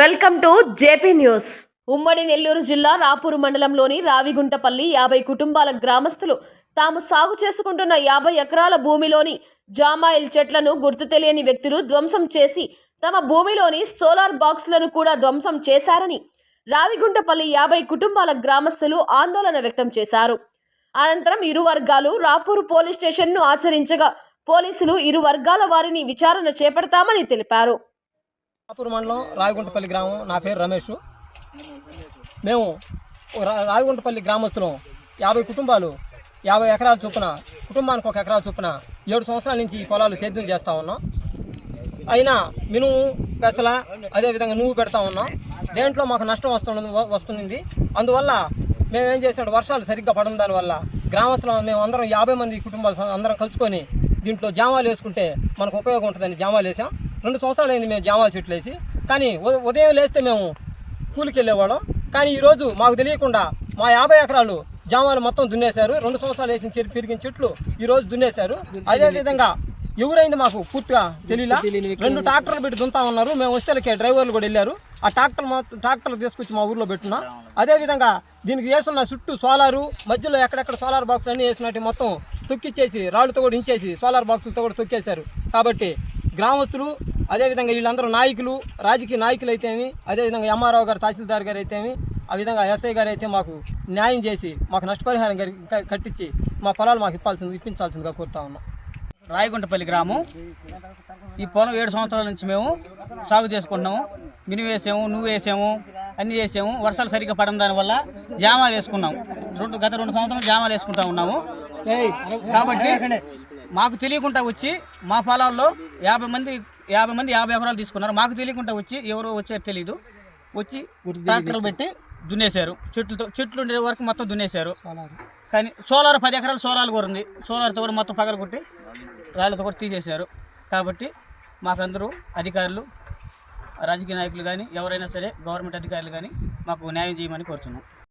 Welcome to JP news. ఉమ్మడి నెల్లూరు జిల్లా రాపూరు మండలంలోని రావిగుంటపల్లి యాభై కుటుంబాల గ్రామస్తులు తాము సాగు చేసుకుంటున్న యాభై ఎకరాల భూమిలోని జామాయిల్ చెట్లను గుర్తు తెలియని వ్యక్తులు ధ్వంసం చేసి తమ భూమిలోని సోలార్ బాక్స్లను కూడా ధ్వంసం చేశారని రావిగుంటపల్లి యాభై కుటుంబాల గ్రామస్తులు ఆందోళన వ్యక్తం చేశారు. అనంతరం ఇరు వర్గాలు రాపూరు పోలీస్ స్టేషన్ను ఆచరించగా పోలీసులు ఇరు వర్గాల వారిని విచారణ చేపడతామని తెలిపారు. ఆపూర్ మండలం రాయగుంటపల్లి గ్రామం. నా పేరు రమేష్. మేము రా- గ్రామస్తులం. యాభై కుటుంబాలు యాభై ఎకరాల చొప్పున కుటుంబానికి ఒక ఎకరాల చొప్పున ఏడు సంవత్సరాల నుంచి ఈ పొలాలు సేద్యం చేస్తూ ఉన్నాం. అయినా మినుము పెసల అదేవిధంగా నువ్వు పెడతా ఉన్నాం. దేంట్లో మాకు నష్టం వస్తుంది వస్తుంది అందువల్ల మేము ఏం చేసాం వర్షాలు సరిగ్గా పడడం దానివల్ల గ్రామస్తులం మేము అందరం యాభై మంది కుటుంబాలు అందరం కలుసుకొని దీంట్లో జామాలు వేసుకుంటే మనకు ఉపయోగం ఉంటుందని జామాలు వేసాం. రెండు సంవత్సరాలు అయింది మేము జామాల చెట్లు వేసి. కానీ ఉదయం లేస్తే మేము కూలికి వెళ్ళేవాళ్ళం. కానీ ఈరోజు మాకు తెలియకుండా మా యాభై ఎకరాలు జామాలు మొత్తం దున్నేశారు. రెండు సంవత్సరాలు వేసిన చెట్టు పెరిగిన చెట్లు ఈరోజు దున్నేశారు. అదేవిధంగా ఎవరైంది మాకు పూర్తిగా తెలియలా రెండు ట్రాక్టర్లు పెట్టి దుంతా ఉన్నారు. మేము వస్తే డ్రైవర్లు కూడా వెళ్ళారు. ఆ ట్రాక్టర్ మొత్తం ట్రాక్టర్లు తీసుకొచ్చి మా ఊర్లో పెట్టున్నా. అదేవిధంగా దీనికి వేసున్న చుట్టూ సోలారు మధ్యలో ఎక్కడెక్కడ సోలార్ బాక్స్ అన్నీ వేసినట్టు మొత్తం తొక్కిచ్చేసి రాళ్ళతో కూడా ఇంచేసి సోలార్ బాక్సులతో కూడా తొక్కేశారు. కాబట్టి గ్రామస్తులు అదేవిధంగా వీళ్ళందరూ నాయకులు రాజకీయ నాయకులు అయితేమి అదేవిధంగా ఎంఆర్ఓ గారు తహసీల్దార్ గారు అయితేమి ఆ విధంగా ఎస్ఐ గారు అయితే మాకు న్యాయం చేసి మాకు నష్టపరిహారం గారి- కట్టించి మా పొలాలు మాకు ఇప్పాల్సింది ఇప్పించాల్సిందిగా కోరుతా ఉన్నాం. రాయగుంటపల్లి గ్రామం. ఈ పొలం ఏడు సంవత్సరాల నుంచి మేము సాగు చేసుకుంటున్నాము. మినుము వేసాము నువ్వు వేసాము అన్నీ చేసాము. వర్షాలు సరిగ్గా పడడం దానివల్ల జామాలు వేసుకున్నాం. రెండు గత రెండు సంవత్సరాలు జామాలు వేసుకుంటా ఉన్నాము. కాబట్టి మాకు తెలియకుండా వచ్చి మా పొలాల్లో యాభై మంది యాభై మంది యాభై ఎకరాలు తీసుకున్నారు. మాకు తెలియకుండా వచ్చి ఎవరో వచ్చారో తెలియదు వచ్చి ట్రాక్టర్లు పెట్టి దున్నేశారు. చెట్లతో చెట్లు ఉండే వరకు మొత్తం దున్నేశారు. కానీ సోలార్ పది ఎకరాలు సోలార్ కూడా ఉంది. సోలార్తో కూడా మొత్తం పగల కొట్టి రాళ్ళతో కూడా తీసేశారు. కాబట్టి మాకందరూ అధికారులు రాజకీయ నాయకులు కానీ ఎవరైనా సరే గవర్నమెంట్ అధికారులు కానీ మాకు న్యాయం చేయమని కోరుతున్నాం.